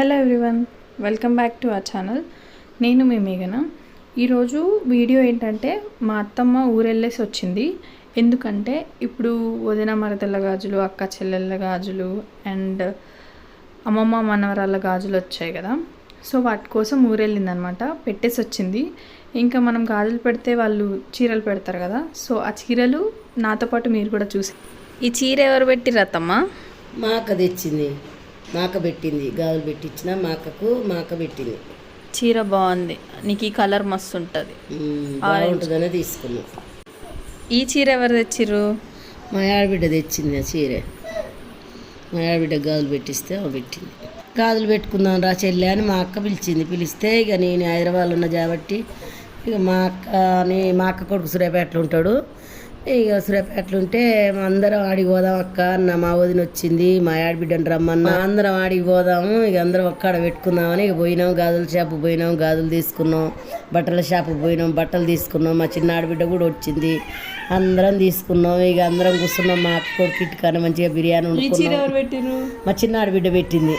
Hello everyone welcome back to our channel. నేను మీ మేఘన. ఈరోజు వీడియో ఏంటంటే మా అత్తమ్మ ఊరెళ్ళేసి వచ్చింది. ఎందుకంటే ఇప్పుడు వదిన మరదల గాజులు అక్క చెల్లెళ్ళ గాజులు అండ్ అమ్మమ్మ మనవరాల గాజులు వచ్చాయి కదా. సో వాటి కోసం ఊరెళ్ళిందనమాట. పెట్టేసి వచ్చింది. ఇంకా మనం గాజులు పెడితే వాళ్ళు చీరలు పెడతారు కదా. సో ఆ చీరలు నాతో పాటు మీరు కూడా చూసి ఈ చీర ఎవరు పెట్టిర్రు మా అక్క తెచ్చింది. మా అక్క పెట్టింది గాజులు పెట్టించిన మా అక్కకు మా అక్క పెట్టింది. చీర బాగుంది. నీకు ఈ కలర్ మస్తు ఉంటుంది. బాగుంటుందనే తీసుకున్నాం. ఈ చీర ఎవరు తెచ్చిర్రు? మా ఆడబిడ్డ తెచ్చింది ఆ చీర. మా ఆడబిడ్డ గాజులు పెట్టిస్తే ఆమె పెట్టింది. గాజులు పెట్టుకుందాం రా చెల్లె అని మా అక్క పిలిచింది. పిలిస్తే ఇక నేను హైదరాబాద్లో ఉన్నా కాబట్టి ఇక మా అక్కని మా అక్క కొడుకు సూర్యాపేటలో ఉంటాడు. ఇక సూర్యాపేటలో ఉంటే మా అందరం ఆడికి పోదాం అక్క అన్న మా వదిన వచ్చింది మా ఆడబిడ్డని రమ్మన్న. అందరం ఆడికి పోదాము ఇక అందరం ఒక్కడ పెట్టుకుందామని ఇక పోయినాం గాజుల షాపు పోయినాం గాజులు తీసుకున్నాం బట్టల షాపు పోయినాం బట్టలు తీసుకున్నాం. మా చిన్న ఆడబిడ్డ కూడా వచ్చింది అందరం తీసుకున్నాం ఇక అందరం కూర్చున్నాం మా అక్క కొడుకు ఇటుకాని మంచిగా బిర్యానీ వండుకున్నాం. మా చిన్న ఆడబిడ్డ పెట్టింది.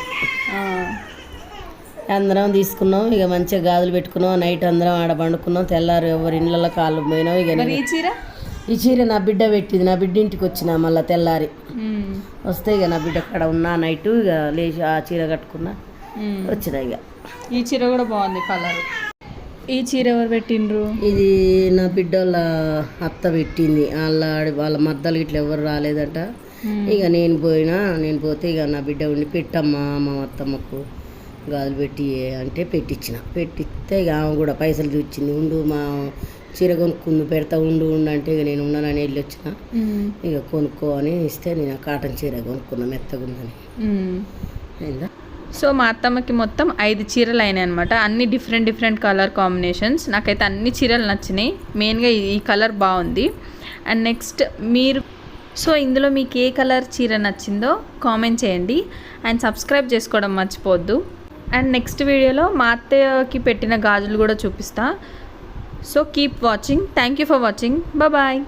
అందరం తీసుకున్నాం ఇక మంచిగా గాజులు పెట్టుకున్నాం నైట్ అందరం ఆడ పండుకున్నాం తెల్లారు ఎవరి ఇళ్ళలో కాళ్ళు పోయినాం ఇక ఈ చీర నా బిడ్డ పెట్టింది నా బిడ్డ ఇంటికి వచ్చిన మళ్ళీ తెల్లారి. వస్తే ఇక నా బిడ్డ అక్కడ ఉన్నా నైట్ ఇక లేచి ఆ చీర కట్టుకున్నా వచ్చిన ఇక. ఈ చీర కూడా బాగుంది కలర్. ఈ చీర ఎవరు పెట్టిండ్రు? ఇది నా బిడ్డ వాళ్ళ అత్త పెట్టింది. వాళ్ళ వాళ్ళ మద్దలు ఇట్లా ఎవరు రాలేదట. ఇక నేను పోయినా నేను పోతే ఇక నా బిడ్డ ఉండి పెట్టమ్మా మా అత్తమ్మకు గాజులు పెట్టి అంటే పెట్టించిన పెట్టిస్తే ఇక ఆమె కూడా పైసలు తెచ్చింది ఉండు మా చీర కొనుక్కుంది పెడతా ఉండు ఉండు అంటే ఇక నేను ఉన్నానని వెళ్ళి వచ్చిన. ఇక కొనుక్కో అని ఇస్తే నేను ఆ కాటన్ చీర కొనుక్కున్నా మెత్తగా ఉందని. అయిందా? సో మా అత్తమ్మకి మొత్తం ఐదు చీరలు అయినాయి అనమాట అన్ని డిఫరెంట్ డిఫరెంట్ కలర్ కాంబినేషన్స్ నాకైతే అన్ని చీరలు నచ్చినాయి. మెయిన్గా ఈ కలర్ బాగుంది. అండ్ నెక్స్ట్ మీరు సో ఇందులో మీకు ఏ కలర్ చీర నచ్చిందో కామెంట్ చేయండి. అండ్ సబ్స్క్రైబ్ చేసుకోవడం మర్చిపోవద్దు. అండ్ నెక్స్ట్ వీడియోలో మా అత్తయ్యకి పెట్టిన గాజులు కూడా So keep watching. Thank you for watching. Bye bye.